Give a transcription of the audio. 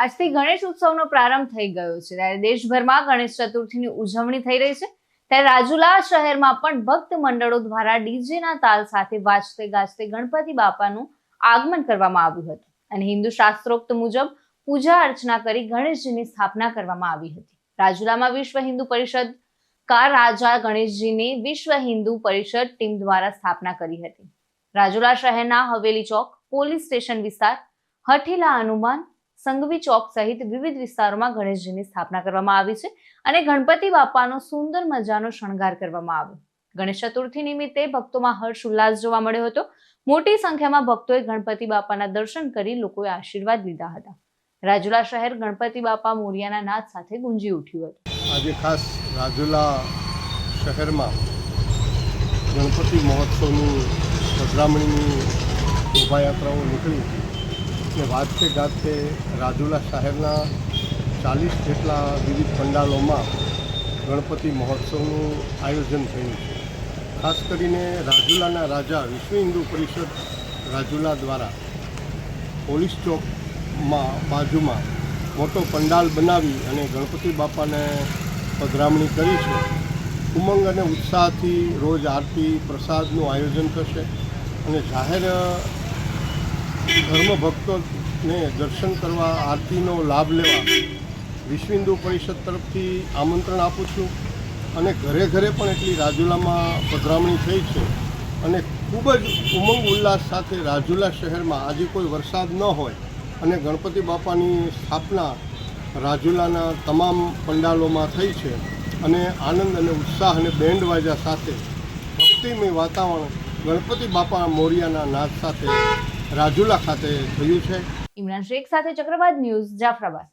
આજથી ગણેશ ઉત્સવનો પ્રારંભ થઈ ગયો છે. ત્યારે દેશભરમાં ગણેશ ચતુર્થીની ઉજવણી થઈ રહી છે. ત્યારે રાજુલા શહેરમાં પણ ભક્ત મંડળો દ્વારા ડીજેના તાલ સાથે વાજતે ગાજતે ગણપતિ બાપાનું આગમન કરવામાં આવ્યું હતું. અને હિન્દુ શાસ્ત્રોક્ત મુજબ પૂજા અર્ચના કરી ગણેશજીની સ્થાપના કરવામાં આવી હતી. રાજુલામાં વિશ્વ હિન્દુ પરિષદ કા રાજા ગણેશજીની વિશ્વ હિન્દુ પરિષદ ટીમ દ્વારા સ્થાપના કરી હતી. રાજુલા શહેરના હવેલી ચોક પોલીસ સ્ટેશન વિસ્તાર હઠીલા હનુમાન સંઘવી ચોક સહિત વિવિધ વિસ્તારોમાં ગણેશજીની સ્થાપના કરવામાં આવી છે અને ગણપતિ બાપાનો સુંદર મજાનો શણગાર કરવામાં આવ્યો. ગણેશ ચતુર્થી નિમિત્તે ભક્તોમાં હર્ષ ઉલ્લાસ જોવા મળ્યો હતો. મોટી સંખ્યામાં ભક્તોએ ગણપતિ બાપાના દર્શન કરી લોકોએ આશીર્વાદ લીધા હતા. રાજુલા શહેર ગણપતિ બાપા મોરિયાના નાદ સાથે ગુંજી ઉઠ્યું હતું. આજે ખાસ રાજુલા શહેરમાં ગણપતિ મહોત્સવની પધરામણીની શોભાયાત્રાઓ નીકળી. અને વાજતે ગાજતે રાજુલા શહેરના ચાલીસ જેટલા વિવિધ પંડાલોમાં ગણપતિ મહોત્સવનું આયોજન થયું છે. ખાસ કરીને રાજુલાના રાજા વિશ્વ હિન્દુ પરિષદ રાજુલા દ્વારા પોલીસ ચોકમાં બાજુમાં મોટો પંડાલ બનાવી અને ગણપતિ બાપાને પધરામણી કરી છે. ઉમંગ અને ઉત્સાહથી રોજ આરતી પ્રસાદનું આયોજન થશે અને જાહેર ધર્મ ભક્તોને દર્શન કરવા, આરતીનો લાભ લેવા, વિશ્વ હિન્દુ પરિષદ તરફથી આમંત્રણ આપું છું. અને ઘરે ઘરે પણ એટલી રાજુલામાં પધરામણી થઈ છે. અને ખૂબ જ ઉમંગ ઉલ્લાસ સાથે રાજુલા શહેરમાં આજે કોઈ વરસાદ ન હોય અને ગણપતિ બાપાની સ્થાપના રાજુલાના તમામ પંડાલોમાં થઈ છે. અને આનંદ અને ઉત્સાહ અને બેન્ડ વાજા સાથે ભક્તિમય વાતાવરણ ગણપતિ બાપા મોરિયાના નાદ સાથે રાજુલા ખાતે થયું છે. ઇમરાન શેખ સાથે ચક્રવાત ન્યૂઝ જાફરાબાદ.